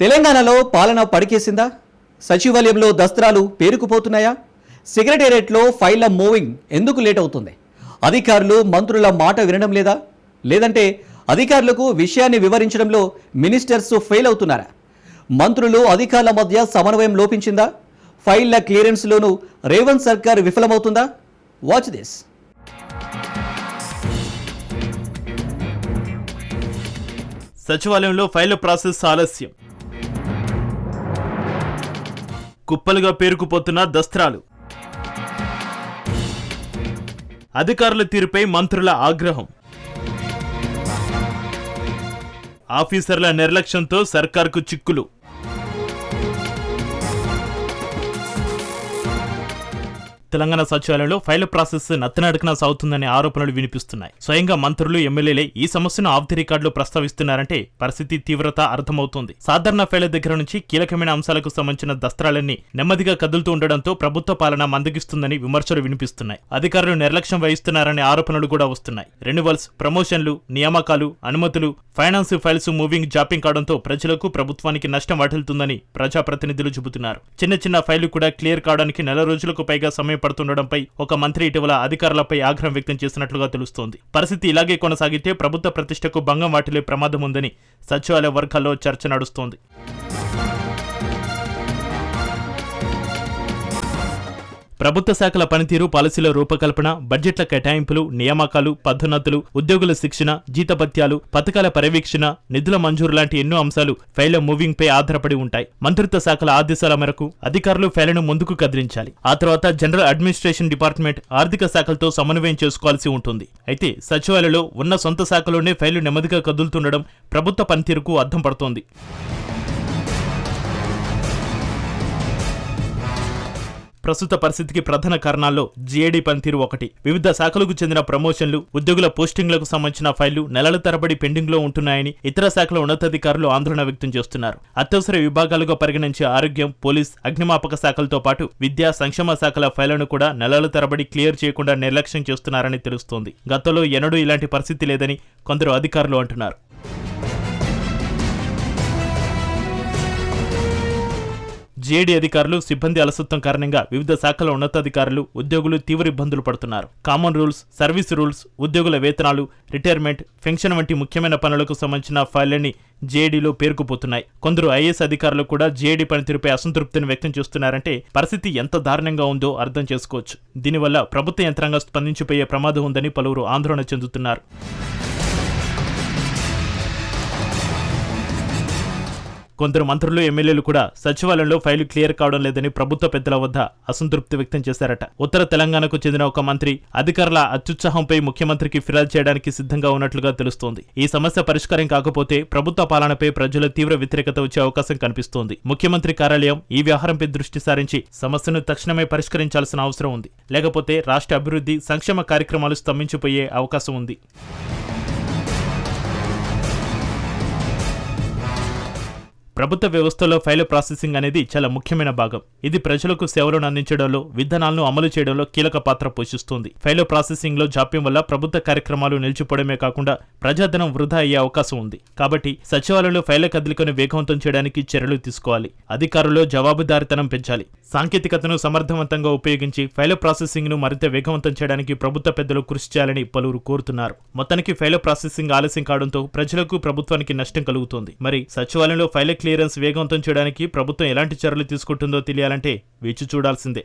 తెలంగాణలో పాలన పడికేసిందా? సచివాలయంలో దస్త్రాలు పేరుకుపోతున్నాయా? సెక్రటేరియట్లో ఫైళ్ళ మూవింగ్ ఎందుకు లేట్ అవుతుంది అధికారులు మంత్రుల మాట వినడం లేదా? లేదంటే అధికారులకు విషయాన్ని వివరించడంలో మినిస్టర్స్ ఫెయిల్ అవుతున్నారా? మంత్రులు అధికారుల మధ్య సమన్వయం లోపించిందా? ఫైళ్ళ క్లియరెన్స్లోనూ రేవంత్ సర్కార్ విఫలమవుతుందా? వాచ్ దిస్ సచివాలయంలో ఫైళ్ళ ప్రాసెస్ ఆలస్యం. కుప్పలుగా పేరుకుపోతున్న దస్త్రాలు. అధికారుల తీరుపై మంత్రుల ఆగ్రహం. ఆఫీసర్ల నిర్లక్ష్యంతో సర్కార్కు చిక్కులు. తెలంగాణ సచివాలయంలో ఫైల్ ప్రాసెస్ నత్తనడకన సాగుతుందనే ఆరోపణలు వినిపిస్తున్నాయి. స్వయంగా మంత్రులు ఎమ్మెల్యేలే ఈ సమస్యను ఆఫ్ ది రికార్డులో ప్రస్తావిస్తున్నారంటే పరిస్థితి తీవ్రత అర్థమవుతోంది. సాధారణ ఫైళ్ళ దగ్గర నుంచి కీలకమైన అంశాలకు సంబంధించిన దస్త్రాలన్నీ నెమ్మదిగా కదులుతూ ఉండడంతో ప్రభుత్వ పాలన మందగిస్తుందని విమర్శలు వినిపిస్తున్నాయి. అధికారులు నిర్లక్ష్యం వహిస్తున్నారనే ఆరోపణలు కూడా వస్తున్నాయి. రెన్యువల్స్ ప్రమోషన్లు నియామకాలు అనుమతులు ఫైనాన్స్ ఫైల్స్ మూవింగ్ జాపింగ్ కావడంతో ప్రజలకు ప్రభుత్వానికి నష్టం వాటిల్తుందని ప్రజాప్రతినిధులు చెబుతున్నారు. చిన్న చిన్న ఫైళ్ళు కూడా క్లియర్ కావడానికి నెల రోజులకు పైగా సమయం పడుతుండడంపై ఒక మంత్రి ఇటీవల అధికారులపై ఆగ్రహం వ్యక్తం చేసినట్లుగా తెలుస్తోంది. పరిస్థితి ఇలాగే కొనసాగితే ప్రభుత్వ ప్రతిష్టకు భంగం వాటిల్లే ప్రమాదం ఉందని సచివాలయ వర్గాల్లో చర్చ నడుస్తోంది. ప్రభుత్వ శాఖల పనితీరు పాలసీల రూపకల్పన బడ్జెట్ల కేటాయింపులు నియామకాలు పద్ధతులు ఉద్యోగుల శిక్షణ జీతభత్యాలు పథకాల పర్యవేక్షణ నిధుల మంజూరు లాంటి ఎన్నో అంశాలు ఫైళ్ళ మూవింగ్ పై ఆధారపడి ఉంటాయి. మంత్రిత్వ శాఖల ఆదేశాల మేరకు అధికారులు ఫైళ్ళను ముందుకు కదిలించాలి. ఆ తర్వాత జనరల్ అడ్మినిస్ట్రేషన్ డిపార్ట్మెంట్ ఆర్థిక శాఖలతో సమన్వయం చేసుకోవాల్సి ఉంటుంది. అయితే సచివాలయంలో ఉన్న సొంత శాఖలోనే ఫైళ్ళు నెమ్మదిగా కదులుతుండడం ప్రభుత్వ పనితీరుకు అర్థం పడుతోంది. ప్రస్తుత పరిస్థితికి ప్రధాన కారణాల్లో జీఏడీ పనితీరు ఒకటి. వివిధ శాఖలకు చెందిన ప్రమోషన్లు ఉద్యోగుల పోస్టింగ్లకు సంబంధించిన ఫైళ్ళు నెలల తరబడి పెండింగ్లో ఉంటున్నాయని ఇతర శాఖల ఉన్నతాధికారులు ఆందోళన వ్యక్తం చేస్తున్నారు. అత్యవసర విభాగాలుగా పరిగణించే ఆరోగ్యం పోలీస్ అగ్నిమాపక శాఖలతో పాటు విద్యా సంక్షేమ శాఖల ఫైళ్ళను కూడా నెలల తరబడి క్లియర్ చేయకుండా నిర్లక్ష్యం చేస్తున్నారని తెలుస్తోంది. గతంలో ఎన్నడూ ఇలాంటి పరిస్థితి లేదని కొందరు అధికారులు అంటున్నారు. జేడీ అధికారులు సిబ్బంది అలసత్వం కారణంగా వివిధ శాఖల ఉన్నతాధికారులు ఉద్యోగులు తీవ్ర ఇబ్బందులు పడుతున్నారు. కామన్ రూల్స్ సర్వీస్ రూల్స్ ఉద్యోగుల వేతనాలు రిటైర్మెంట్ పెన్షన్ వంటి ముఖ్యమైన పనులకు సంబంధించిన ఫైళ్ళని జేఏడీలో పేరుకుపోతున్నాయి. కొందరు ఐఏఎస్ అధికారులు కూడా జేఏడీ పనితీరుపై అసంతృప్తిని వ్యక్తం చేస్తున్నారంటే పరిస్థితి ఎంత దారుణంగా ఉందో అర్థం చేసుకోవచ్చు. దీనివల్ల ప్రభుత్వ యంత్రాంగం స్పందించిపోయే ప్రమాదం ఉందని పలువురు ఆందోళన చెందుతున్నారు. కొందరు మంత్రులు ఎమ్మెల్యేలు కూడా సచివాలయంలో ఫైలు క్లియర్ కావడం లేదని ప్రభుత్వ పెద్దల వద్ద అసంతృప్తి వ్యక్తం చేశారట. ఉత్తర తెలంగాణకు చెందిన ఒక మంత్రి అధికారుల అత్యుత్సాహంపై ముఖ్యమంత్రికి ఫిర్యాదు చేయడానికి సిద్ధంగా ఉన్నట్లుగా తెలుస్తోంది. ఈ సమస్య పరిష్కారం కాకపోతే ప్రభుత్వ పాలనపై ప్రజల తీవ్ర వ్యతిరేకత వచ్చే అవకాశం కనిపిస్తోంది. ముఖ్యమంత్రి కార్యాలయం ఈ వ్యవహారంపై దృష్టి సారించి సమస్యను తక్షణమే పరిష్కరించాల్సిన అవసరం ఉంది. లేకపోతే రాష్ట్ర అభివృద్ధి సంక్షేమ కార్యక్రమాలు స్తంభించిపోయే అవకాశం ఉంది. ప్రభుత్వ వ్యవస్థలో ఫైల్ ప్రాసెసింగ్ అనేది చాలా ముఖ్యమైన భాగం. ఇది ప్రజలకు సేవలను అందించడంలో విధానాలను అమలు చేయడంలో కీలక పాత్ర పోషిస్తుంది. ఫైల్ ప్రాసెసింగ్లో జాప్యం వల్ల ప్రభుత్వ కార్యక్రమాలు నిలిచిపోవడమే కాకుండా ప్రజాధనం వృధా అయ్యే అవకాశం ఉంది. కాబట్టి సచివాలయంలో ఫైల్ కదలికను వేగవంతం చేయడానికి చర్యలు తీసుకోవాలి. అధికారుల్లో జవాబుదారితనం పెంచాలి. సాంకేతికతను సమర్థవంతంగా ఉపయోగించి ఫైల్ ప్రాసెసింగ్ను మరింత వేగవంతం చేయడానికి ప్రభుత్వ పెద్దలు కృషి చేయాలని పలువురు కోరుతున్నారు. మొత్తానికి ఫైల్ ప్రాసెసింగ్ ఆలస్యం కావడంతో ప్రజలకు ప్రభుత్వానికి నష్టం కలుగుతోంది. మరి సచివాలయంలో ఫైల్ క్లియరెన్స్ వేగవంతం చేయడానికి ప్రభుత్వం ఎలాంటి చర్యలు తీసుకుంటుందో తెలియాలంటే వేచి చూడాల్సిందే.